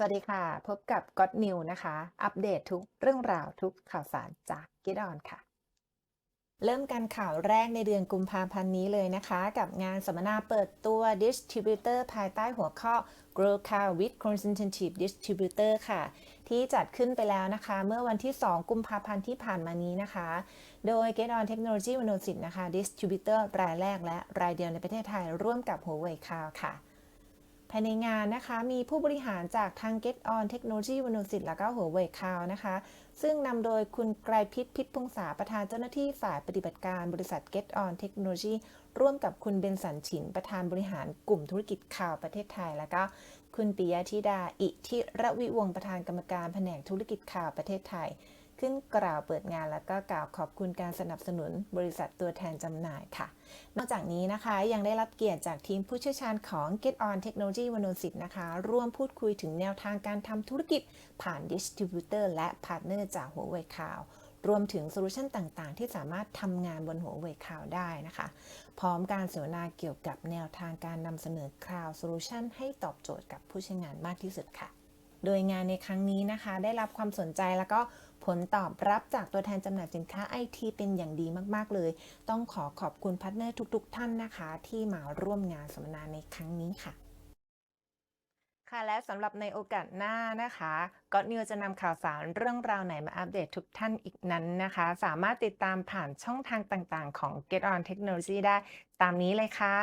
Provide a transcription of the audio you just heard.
สวัสดีค่ะ พบกับ God New นะคะ อัปเดตทุกเรื่องราวทุกข่าวสารจาก Get On ค่ะ เริ่มกันข่าวแรกในเดือนกุมภาพันธ์นี้เลยนะคะ กับงานสัมมนาเปิดตัว Distributor ภายใต้หัวข้อ Grow Car with Consultative Distributor ค่ะ ที่จัดขึ้นไปแล้วนะคะ เมื่อวันที่ 2 กุมภาพันธ์ที่ผ่านมานี้นะคะ โดย Get On Technology มโนสิทธิ์นะคะ Distributor รายแรกและรายเดียวในประเทศไทยร่วมกับ Huawei Cloud ค่ะ ภายในงานนะคะมีผู้บริหารจากทาง Get On Technology วนุสิทธิ์และก็ Huawei Cloud นะคะ ซึ่งนำโดยคุณไกรพิษพิษพงษาประธานเจ้าหน้าที่ฝ่ายปฏิบัติการบริษัท Get On Technology ร่วมกับคุณเบนสันฉิน ประธานบริหารกลุ่มธุรกิจข่าวประเทศไทย แล้วก็คุณปิยธิดา อิทิระวิวงประธานกรรมการแผนกธุรกิจข่าวประเทศไทย ขึ้นกล่าวเปิดงานแล้วก็กล่าวขอบคุณการสนับสนุนบริษัทตัวแทนจำหน่ายค่ะ นอกจากนี้นะคะยังได้รับเกียรติจากทีมผู้เชี่ยวชาญของ Get On Technology วโนสิทธิ์นะคะ ร่วมพูดคุยถึงแนวทางการทำธุรกิจผ่านดิสติบิวเตอร์และพาร์ทเนอร์จาก Huawei Cloud รวมถึงโซลูชันต่างๆ ที่สามารถทำงานบน Huawei Cloud ได้นะคะ พร้อมการเสวนาเกี่ยวกับแนวทางการนำเสนอ Cloud Solution ให้ตอบโจทย์กับผู้ใช้งานมากที่สุดค่ะ โดยงานในครั้งนี้นะคะ ได้รับความสนใจแล้วก็ผลตอบรับจากตัวแทนจำหน่ายสินค้าไอทีเป็นอย่างดีมาก ๆ เลย ต้องขอขอบคุณพาร์ทเนอร์ทุก ๆ ท่านนะคะ ที่มาร่วมงานสัมมนาในครั้งนี้ค่ะค่ะและสำหรับในโอกาสหน้านะคะก็นิวจะนำข่าวสารเรื่องราวไหนมาอัปเดตทุกท่านอีกนั้นนะคะ สามารถติดตามผ่านช่องทางต่างๆ ของ Get On Technology ได้ตามนี้เลยค่ะ